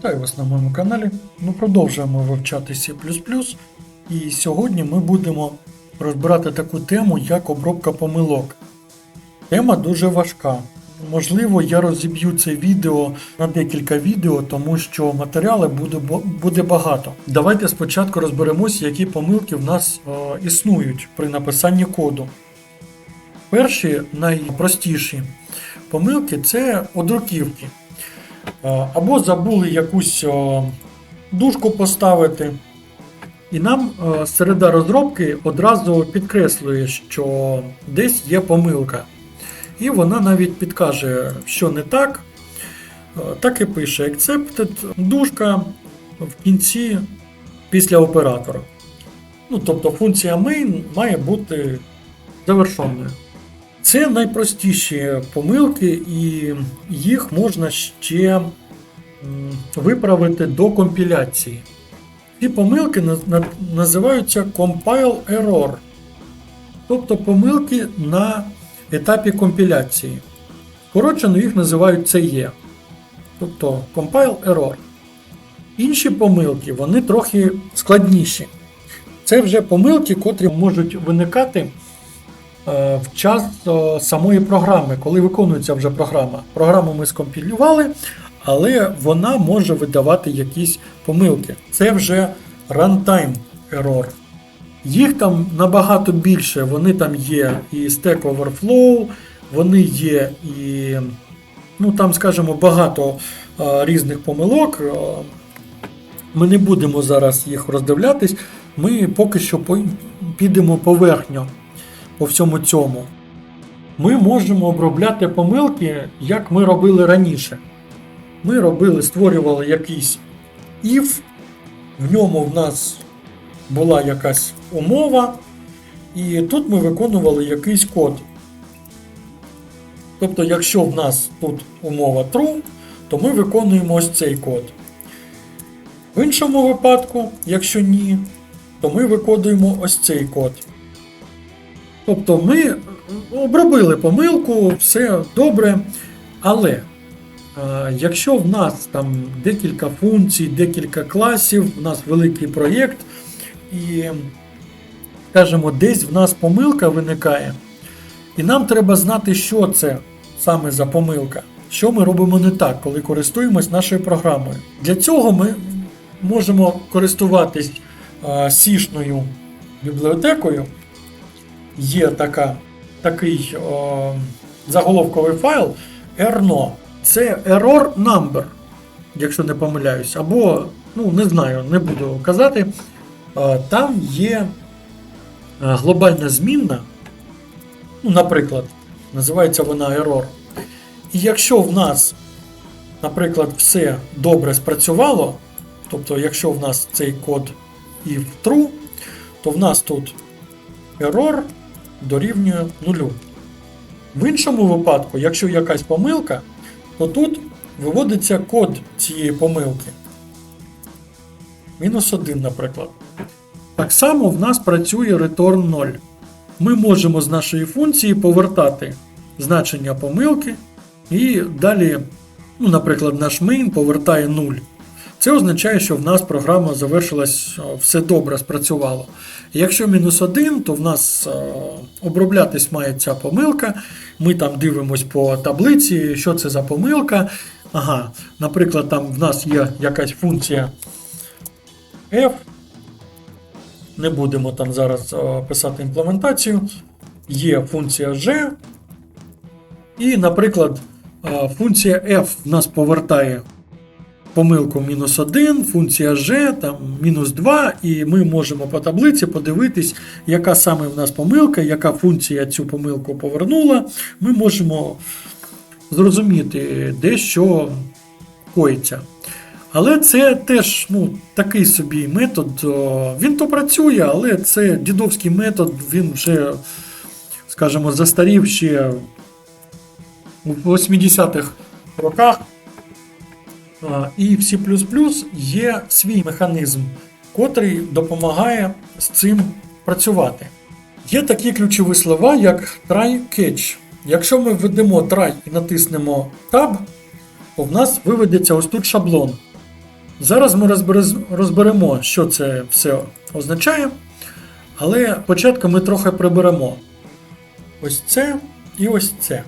Вітаю вас на моєму каналі. Ми продовжуємо вивчати C++. І сьогодні ми будемо розбирати таку тему, як обробка помилок. Тема дуже важка. Можливо, я розіб'ю це відео на декілька відео, тому що матеріалу буде, буде багато. Давайте спочатку розберемося, які помилки в нас е, існують при написанні коду. Перші найпростіші помилки це одруківки. Е, Або забули якусь дужку поставити. І нам е, середа розробки одразу підкреслює, що десь є помилка. І вона навіть підкаже, що не так. Е, Так і пише accepted, дужка в кінці після оператора. Ну, тобто функція main має бути завершеною. Це найпростіші помилки, і їх можна ще виправити до компіляції. Ці помилки на- на- називаються compile error, тобто помилки на етапі компіляції. Коротше, їх називають CE, тобто compile error. Інші помилки вони трохи складніші. Це вже помилки, котрі можуть виникати в час е, самої програми, коли виконується вже програма. Програму ми скомпілювали, але вона може видавати якісь помилки. Це вже runtime error. Їх там набагато більше. Вони там є і Stack Overflow, вони є і, ну там, скажімо, багато е, різних помилок. Е, Ми не будемо зараз їх роздивлятись. Ми поки що підемо поверхньо по всьому цьому. Ми можемо обробляти помилки, як ми робили раніше. Ми робили, створювали якийсь if, в ньому в нас була якась умова, і тут ми виконували якийсь код. Тобто, якщо в нас тут умова true, то ми виконуємо ось цей код. В іншому випадку, якщо ні, то ми виконуємо ось цей код. Тобто ми обробили помилку, все добре. Але е, якщо в нас там декілька функцій, декілька класів, в нас великий проєкт, і, скажімо, десь в нас помилка виникає, і нам треба знати, що це саме за помилка, що ми робимо не так, коли користуємось нашою програмою. Для цього ми можемо користуватись е, сішною бібліотекою. Є така, такий о, заголовковий файл erno. Це error number, якщо не помиляюсь, або, ну, не знаю, не буду казати. Е, Там є е, глобальна змінна, ну, наприклад, називається вона error. І якщо в нас, наприклад, все добре спрацювало, тобто, якщо в нас цей код if true, то в нас тут error дорівнює нулю. В іншому випадку, якщо якась помилка, то тут виводиться код цієї помилки. Мінус 1, наприклад. Так само в нас працює return 0. Ми можемо з нашої функції повертати значення помилки, і далі, ну, наприклад, наш main повертає 0. Це означає, що в нас програма завершилась, е, все добре спрацювало. Якщо мінус 1, то в нас е, оброблятись має ця помилка. Ми там дивимось по таблиці, що це за помилка. Ага, наприклад, там в нас є якась функція f. Не будемо там зараз е, писати імплементацію. Є функція g. І, наприклад, функція f в нас повертає помилку мінус 1, функція g, там мінус 2, і ми можемо по таблиці подивитись, яка саме в нас помилка, яка функція цю помилку повернула. Ми можемо зрозуміти, де що коїться. Але це теж ну, такий собі метод. Він то працює, але це дідовський метод, він вже, скажімо, застарів ще у 80-х роках. І в C є свій механізм, котрий допомагає з цим працювати. Є такі ключові слова, як try catch. Якщо ми введемо try і натиснемо Tab, то в нас виведеться ось тут шаблон. Зараз ми розберемо, що це все означає, але спочатку ми трохи приберемо ось це і ось це.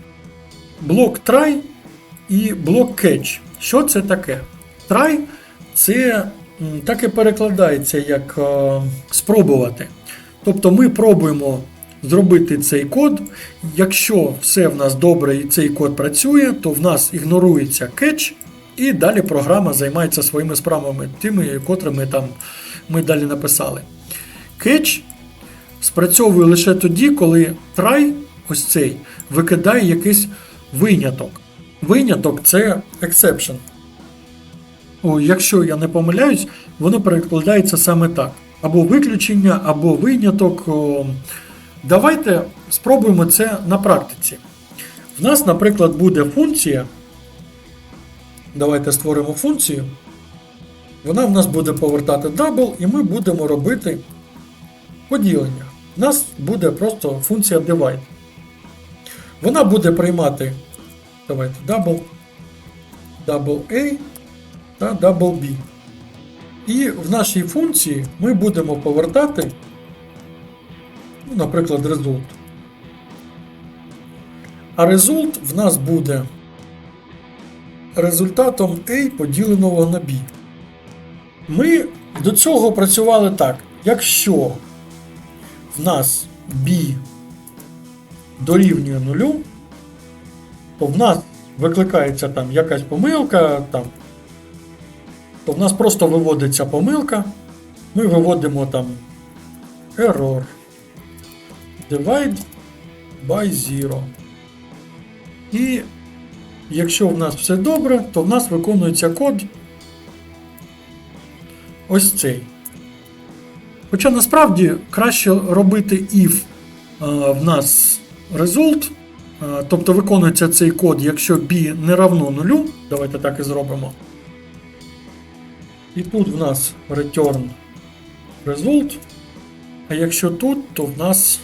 Блок try і блок catch. Що це таке? Try це так і перекладається як е, спробувати. Тобто ми пробуємо зробити цей код. Якщо все в нас добре і цей код працює, то в нас ігнорується catch, і далі програма займається своїми справами, тими, котрими там ми далі написали. Catch спрацьовує лише тоді, коли try, ось цей, викидає якийсь виняток. Виняток це exception. О, якщо я не помиляюсь, воно перекладається саме так. Або виключення, або виняток. Давайте спробуємо це на практиці. В нас, наприклад, буде функція. Давайте створимо функцію. Вона в нас буде повертати double, і ми будемо робити поділення. У нас буде просто функція divide. Вона буде приймати давайте, double, double A та double B. І в нашій функції ми будемо повертати, ну, наприклад, result. А result в нас буде результатом A поділеного на B. Ми до цього працювали так. Якщо в нас B дорівнює нулю, то в нас викликається там якась помилка, там, то в нас просто виводиться помилка. Ми виводимо там error divide by zero. І якщо в нас все добре, то в нас виконується код ось цей. Хоча насправді краще робити if е, в нас result, тобто виконується цей код, якщо b не равно нулю. Давайте так і зробимо. І тут в нас return result. А якщо тут, то в нас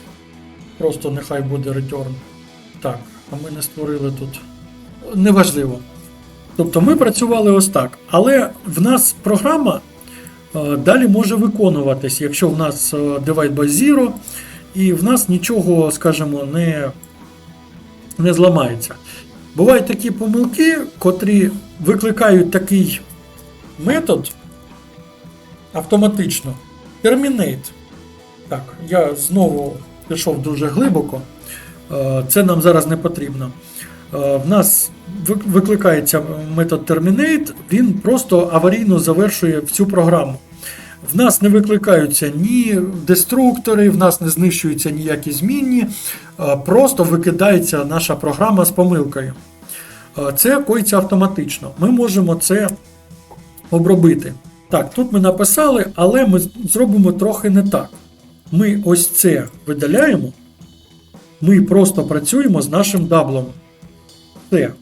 просто нехай буде return. Так, а ми не створили тут. Неважливо. Тобто ми працювали ось так. Але в нас програма е, далі може виконуватись, якщо в нас е, divide by zero, і в нас нічого, скажімо, не, не зламається. Бувають такі помилки, котрі викликають такий метод автоматично. Terminate. Так, я знову пішов дуже глибоко. Е, Це нам зараз не потрібно. Е, В нас викликається метод Terminate, він просто аварійно завершує всю програму. В нас не викликаються ні деструктори, в нас не знищуються ніякі змінні, просто викидається наша програма з помилкою. Це коїться автоматично. Ми можемо це обробити. Так, тут ми написали, але ми зробимо трохи не так. Ми ось це видаляємо. Ми просто працюємо з нашим даблом. Все.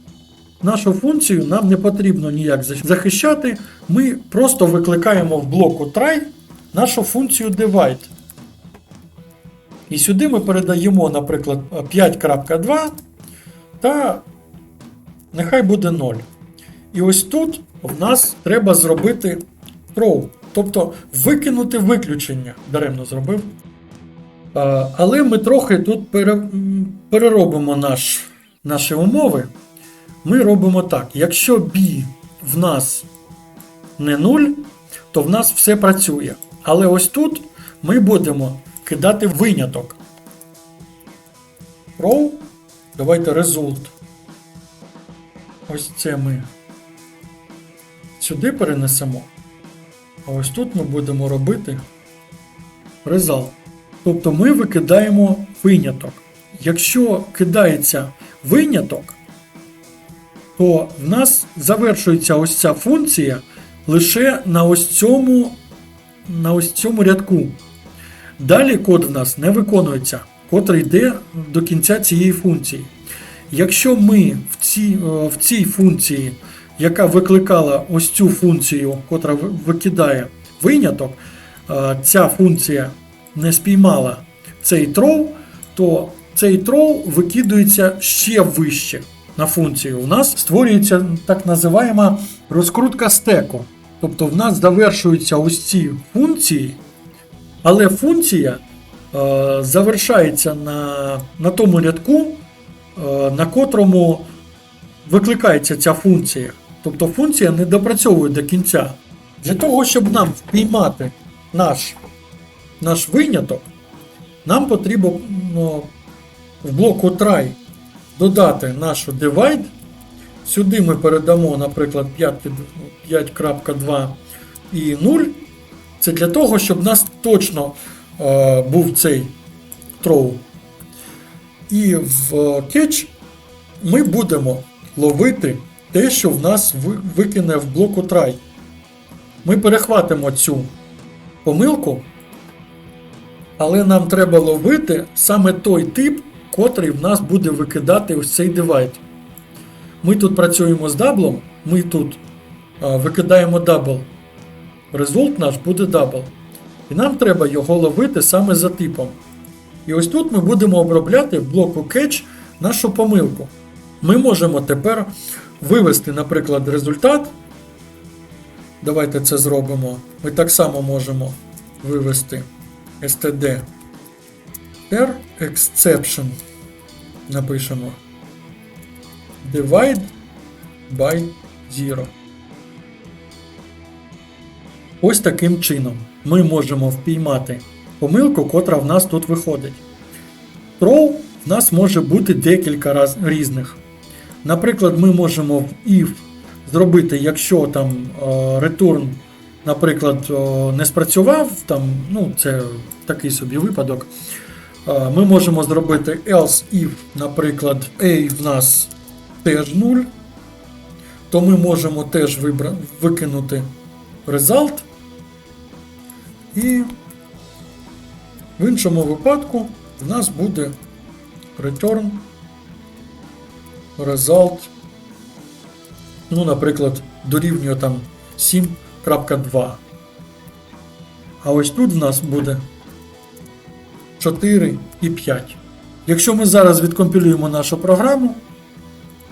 Нашу функцію нам не потрібно ніяк захищати. Ми просто викликаємо в блоку try нашу функцію divide. І сюди ми передаємо, наприклад, 5.2 та нехай буде 0. І ось тут в нас треба зробити throw, тобто викинути виключення. Даремно зробив. Але ми трохи тут переробимо наш, наші умови. Ми робимо так: якщо b в нас не 0, то в нас все працює. Але ось тут ми будемо кидати виняток. Row, давайте result. Ось це ми сюди перенесемо. А ось тут ми будемо робити result. Тобто ми викидаємо виняток. Якщо кидається виняток, то в нас завершується ось ця функція лише на ось цьому, на ось цьому рядку. Далі код в нас не виконується, котрий йде до кінця цієї функції. Якщо ми в цій, е, в цій функції, яка викликала ось цю функцію, котра викидає виняток, е, ця функція не спіймала цей throw, то цей throw викидується ще вище на функцію. У нас створюється так називаємо розкрутка стеку. Тобто в нас завершуються ось ці функції, але функція е, завершається на, на тому рядку, е, на котрому викликається ця функція. Тобто функція не допрацьовує до кінця. Для того, щоб нам впіймати наш, наш виняток, нам потрібно в блоку try додати нашу divide. Сюди ми передамо, наприклад, 5.2 і 0. Це для того, щоб у нас точно е, був цей throw. І в catch ми будемо ловити те, що в нас викине в блоку try. Ми перехватимо цю помилку, але нам треба ловити саме той тип, котрий в нас буде викидати ось цей divide. Ми тут працюємо з даблом, ми тут а, викидаємо дабл. Результат наш буде дабл. І нам треба його ловити саме за типом. І ось тут ми будемо обробляти в блоку catch нашу помилку. Ми можемо тепер вивести, наприклад, результат. Давайте це зробимо. Ми так само можемо вивести std r exception. Напишемо divide by 0. Ось таким чином ми можемо впіймати помилку, котра в нас тут виходить. Throw в нас може бути декілька раз різних. Наприклад, ми можемо в if зробити, якщо там е, return, наприклад, е, не спрацював, там, ну, це такий собі випадок. Ми можемо зробити else if, наприклад, A в нас теж 0, то ми можемо теж вибра... викинути result. І в іншому випадку в нас буде return result. Ну, наприклад, дорівнює там 7.2. А ось тут в нас буде 4 і 5. Якщо ми зараз відкомпілюємо нашу програму.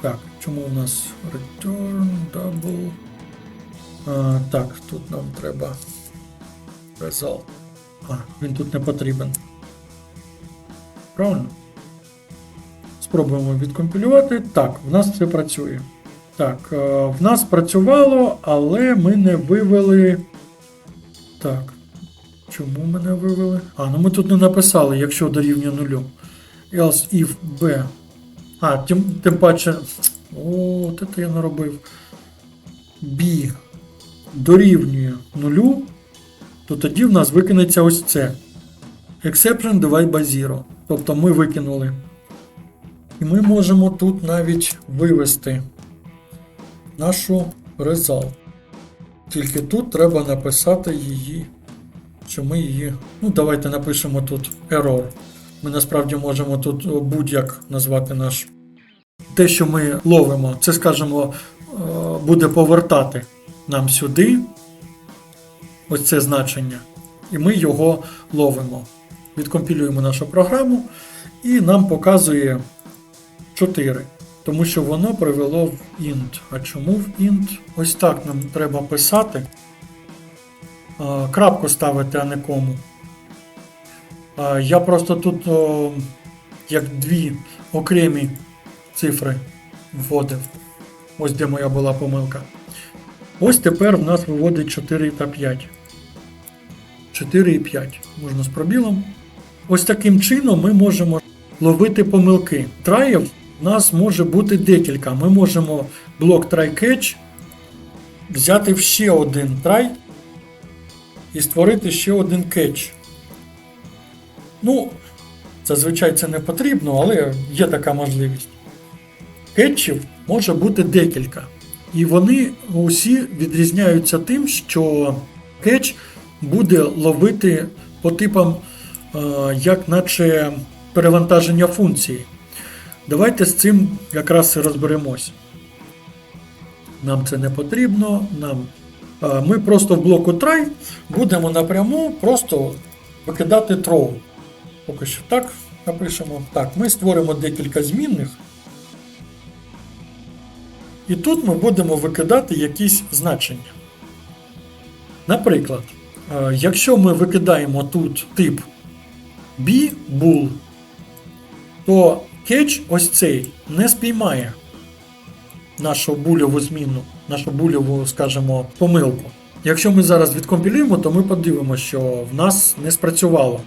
Так, чому у нас return double? А, так, тут нам треба result. А, він тут не потрібен. Правильно? Спробуємо відкомпілювати. Так, в нас все працює. Так, е, в нас працювало, але ми не вивели. Так. Чому ми не вивели? А, ну ми тут не написали, якщо дорівнює нулю. Else if B. А, тим, тим паче. О, от це я наробив. B дорівнює нулю, то тоді в нас викинеться ось це. Exception divide by zero. Тобто ми викинули. І ми можемо тут навіть вивести нашу result. Тільки тут треба написати її, що ми її. Ну, давайте напишемо тут error. Ми насправді можемо тут будь-як назвати наш. Те, що ми ловимо, це, скажімо, е, буде повертати нам сюди ось це значення. І ми його ловимо. Відкомпілюємо нашу програму, і нам показує 4. Тому що воно привело в int. А чому в int? Ось так нам треба писати. Крапку ставити, а не кому. Я просто тут як дві окремі цифри вводив. Ось де моя була помилка. Ось тепер в нас виводить 4 та 5. 4 і 5. Можна з пробілом. Ось таким чином ми можемо ловити помилки. Траїв у нас може бути декілька. Ми можемо блок try-catch взяти в ще один try і створити ще один catch. Ну, зазвичай це не потрібно, але є така можливість. Кетчів може бути декілька. І вони усі відрізняються тим, що кетч буде ловити по типам, е, як наче перевантаження функції. Давайте з цим якраз і розберемось. Нам це не потрібно. Нам, Ми просто в блоку try будемо напряму просто викидати throw. Поки що так напишемо. Так, ми створимо декілька змінних. І тут ми будемо викидати якісь значення. Наприклад, е, якщо ми викидаємо тут тип B, bool, то кетч ось цей не спіймає нашу бульову зміну, нашу бульову, скажімо, помилку. Якщо ми зараз відкомпілюємо, то ми подивимося, що в нас не спрацювало.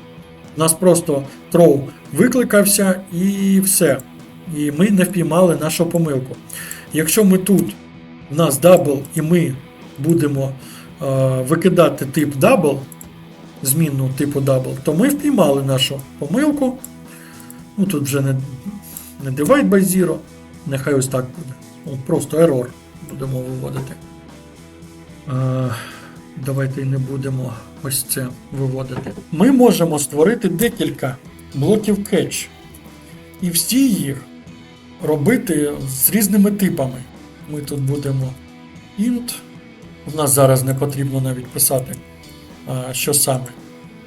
У нас просто throw викликався і все. І ми не впіймали нашу помилку. Якщо ми тут в нас дабл і ми будемо е, викидати тип дабл, змінну типу дабл, то ми впіймали нашу помилку. Ну тут вже не, не divide by zero, нехай ось так буде. Просто error будемо виводити. Е, давайте не будемо ось це виводити. Ми можемо створити декілька блоків catch. І всі їх робити з різними типами. Ми тут будемо int. У нас зараз не потрібно навіть писати, що саме.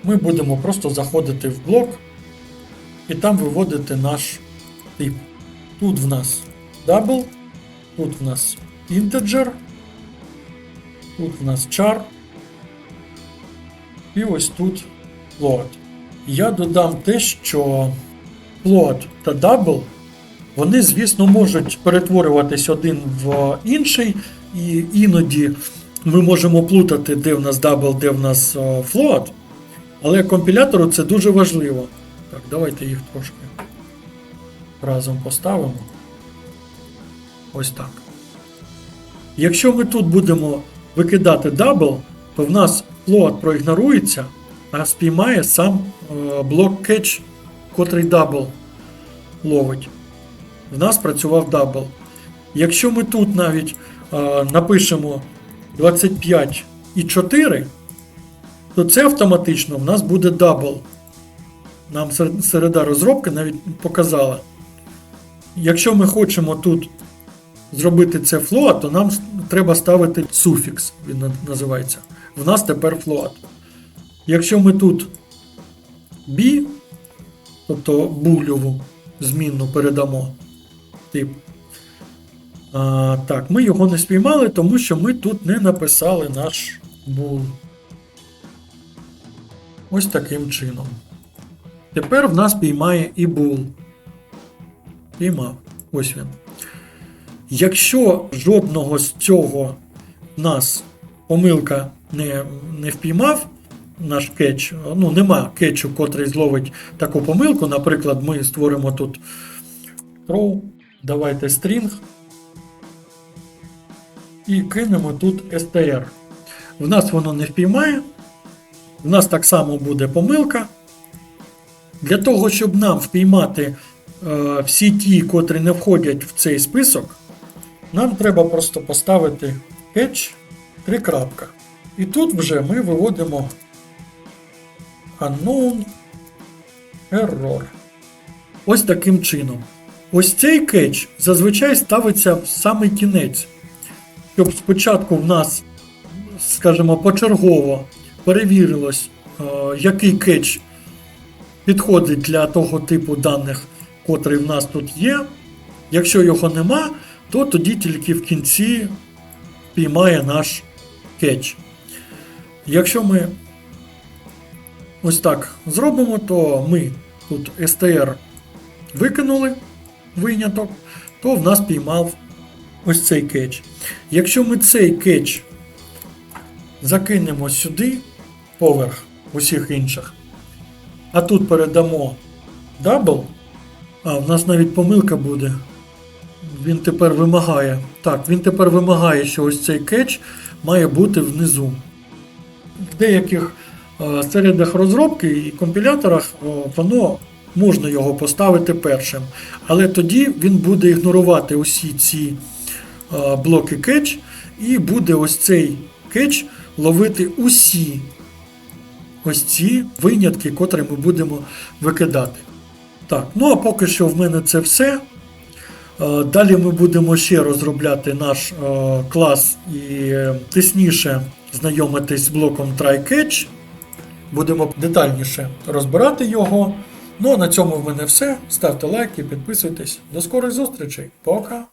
Ми будемо просто заходити в блок і там виводити наш тип. Тут в нас double, тут в нас integer, тут в нас char. І ось тут float. Я додам те, що float та double вони, звісно, можуть перетворюватись один в інший, і іноді ми можемо плутати, де в нас double, де в нас float, але компілятору це дуже важливо. Так, давайте їх трошки разом поставимо. Ось так. Якщо ми тут будемо викидати double, то в нас float проігнорується, а спіймає сам е, блок catch, котрий double ловить в нас працював дабл. Якщо ми тут навіть е, напишемо 25 і 4, то це автоматично в нас буде дабл. Нам середа розробки навіть показала. Якщо ми хочемо тут зробити це float, то нам треба ставити суфікс, він називається. В нас тепер float. Якщо ми тут b, тобто бульову змінну передамо, тип. А, так, ми його не спіймали, тому що ми тут не написали наш bool. Ось таким чином. Тепер в нас піймає і bool. Піймав. Ось він. Якщо жодного з цього нас помилка не, не впіймав, наш кетч, ну нема кетчу, котрий зловить таку помилку. Наприклад, ми створимо тут throw, давайте string і кинемо тут str. В нас воно не впіймає. В нас так само буде помилка. Для того, щоб нам впіймати е, всі ті, котрі не входять в цей список, нам треба просто поставити catch 3 крапка. І тут вже ми виводимо unknown error. Ось таким чином. Ось цей кетч зазвичай ставиться в самий кінець, щоб спочатку в нас, скажімо, почергово перевірилось, е, який кетч підходить для того типу даних, котрий в нас тут є. Якщо його нема, то тоді тільки в кінці піймає наш кетч. Якщо ми ось так зробимо, то ми тут str викинули виняток, то в нас піймав ось цей кетч. Якщо ми цей кетч закинемо сюди, поверх усіх інших, а тут передамо дабл, а в нас навіть помилка буде. Він тепер вимагає. Так, він тепер вимагає, що ось цей кетч має бути внизу. В деяких е, середах розробки і компіляторах е, воно можна його поставити першим. Але тоді він буде ігнорувати усі ці е, блоки кетч, і буде ось цей кетч ловити усі ось ці винятки, котрі ми будемо викидати. Так, ну а поки що в мене це все. Е, Далі ми будемо ще розробляти наш е, клас і е, тисніше знайомитись з блоком try-catch. Будемо детальніше розбирати його. Ну а на цьому в мене все. Ставте лайки, підписуйтесь. До скорих зустрічей. Пока!